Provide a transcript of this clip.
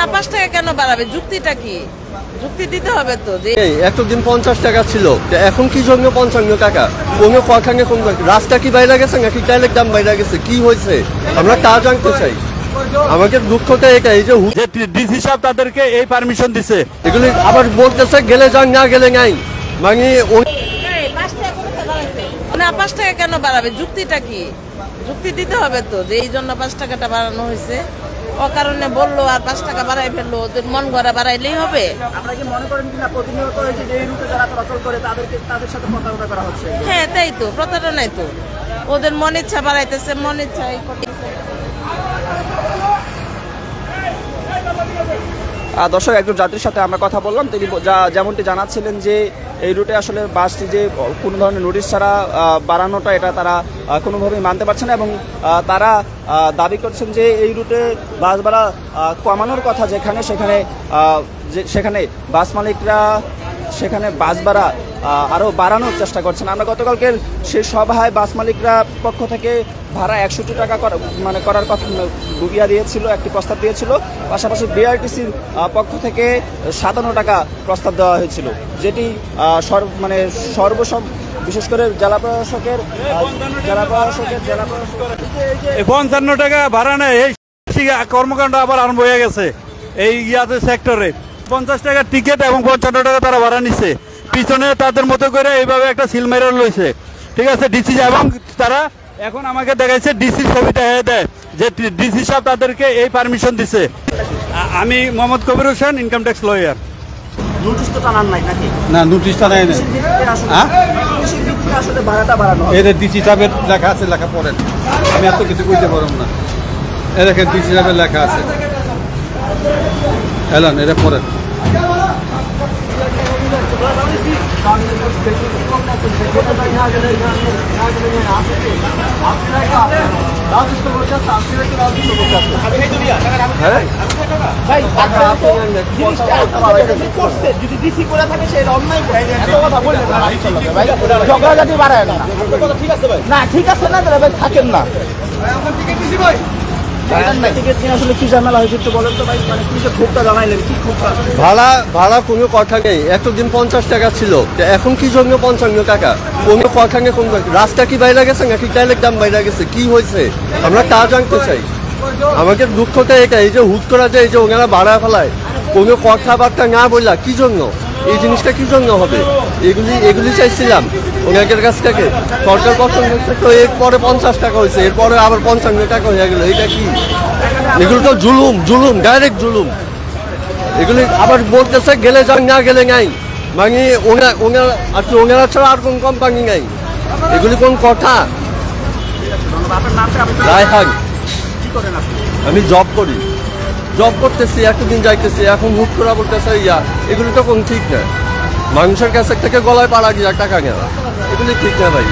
না পাঁচ টাকা কেন বাড়াবে? যুক্তিটা কি? যুক্তি দিতে হবে তো যে এই এতদিন পঞ্চাশ টাকা ছিল। এখন কি জন্য পঞ্চান্ন টাকা? কোনো কথাঙ্গে কোন রাস্তা কি বাইরে গেছে নাকি টাইলের দাম বাইরে গেছে? কি হয়েছে? আমরা তা জানতে চাই। আমাকে দুঃখটা এটা এই যে ডিসি সাহেব তাদেরকে এই পারমিশন দিছে। এগুলি আবার বলতেছে গেলে যান না গেলে নাই। মানে না পাঁচ টাকা কেন বাড়াবে? যুক্তিটা কি? যুক্তি দিতে হবে তো যে এই জন্য পাঁচ টাকাটা বাড়ানো হয়েছে। ও কারণে বলল আর পাঁচ টাকা বাড়াই ফেলল ওদের মন গড়া বাড়াইলেই হবে। আপনারা কি মনে করেন কিনা প্রতিনিয়ত এই যে এই রুটে যারা চলাচল করে তাদেরকে তাদের সাথে প্রতারণা করা হচ্ছে? হ্যাঁ তাই তো প্রতারণাই তো। ওদের মন ইচ্ছা বাড়াইতেছে মন ইচ্ছা এই করতেছে আহ, দর্শক, একজন যাত্রীর সাথে আমরা কথা বললাম। তিনি যেমনটি জানাচ্ছিলেন যে এই রুটে আসলে বাসটি যে কোনো ধরনের নোটিশ ছাড়া বাড়ানোটা এটা তারা কোনোভাবেই মানতে পারছে না এবং তারা দাবি করছেন যে এই রুটে বাস ভাড়া কমানোর কথা যেখানে, সেখানে যে সেখানে বাস মালিকরা, সেখানে বাস ভাড়া আরও বাড়ানোর চেষ্টা করছেন। আমরা গতকালকের সেই সভায় বাস মালিকরা পক্ষ থেকে ভাড়া একষট্টি টাকা মানে করার কথা গুগিয়া দিয়েছিল, একটি প্রস্তাব দিয়েছিল। পাশাপাশি বিআরটিসির পক্ষ থেকে সাতান্ন টাকা প্রস্তাব দেওয়া হয়েছিল, যেটি সর্ব মানে সর্বসম বিশেষ করে জেলা প্রশাসকের জেলা প্রশাসকের জেলা প্রশাসকের পঞ্চান্ন টাকা ভাড়া নেয় এই কর্মকাণ্ড আবার আরম্ভ হয়ে গেছে, এই ইয়াতে সেক্টরে পঞ্চাশ টাকার টিকিট এবং পঞ্চান্ন টাকা তারা ভাড়া নিচ্ছে পিছনে তাদের মতো করে এইভাবে একটা সিল মেরে লইছে। ঠিক আছে ডিসি এবং তারা এখন আমাকে দেখাইছে ডিসি ছবিটা হয়ে দেয় যে ডিসি সাহেব তাদেরকে এই পারমিশন দিছে। আমি Mohammad Kabir Hossain income tax lawyer notice তো টানার নাই নাকি? না হ্যাঁ? আসলে ভাড়াটা বাড়ানো এদের ডিসি সাহেবের লেখা আছে লেখা পড়েন। আমি এত কিছু কইতে পারব না। এ দেখেন ডিসি সাহেবের লেখা আছে। এলান এটা পড়েন হ্যাঁ যদি ডিসি করে থাকে সেটা অন্যায় করে এত কথা বললেন না ঠিক আছে না ভাই থাকেন না। ভাড়া ভাড়া কোনো কথা নেই এতদিন পঞ্চাশ টাকা ছিল তো এখন কি জন্য পঞ্চান্ন টাকা? কোনো কথাঙ্গে কোন রাস্তা কি বাইরে গেছে নাকি টাইলের দাম বাইরে গেছে? কি হয়েছে? আমরা তা জানতে চাই। আমাকে দুঃখটা এটা এই যে হুট করা যায় এই যে ওনারা ভাড়া ফেলায় কোনো কথাবার্তা না বললা কি জন্য? এই জিনিসটা কি জন্য হবে? এগুলি এগুলি চাইছিলাম। ওনাদের কাছ থেকে। সরকার তো এরপরে পঞ্চাশ টাকা হয়েছে এরপরে আবার পঞ্চান্ন টাকা হয়ে গেলো। এটা কি? এগুলো তো জুলুম জুলুম ডাইরেক্ট জুলুম। এগুলি আবার বলতেছে গেলে যান না গেলে নাই। মানে ওনা ওনারা আর কি ওনারা ছাড়া আর কোন কোম্পানি নাই। এগুলি কোন কথা? রায়হান। আমি জব করি। জব করতেছি, এতদিন যাইতেছি, এখন হুট করা বলতেছে ইয়া, এগুলো তো কোন ঠিক না। মানুষের কাছে থেকে গলায় পাড়া গিয়া টাকা নেওয়া, এগুলি ঠিক না ভাই।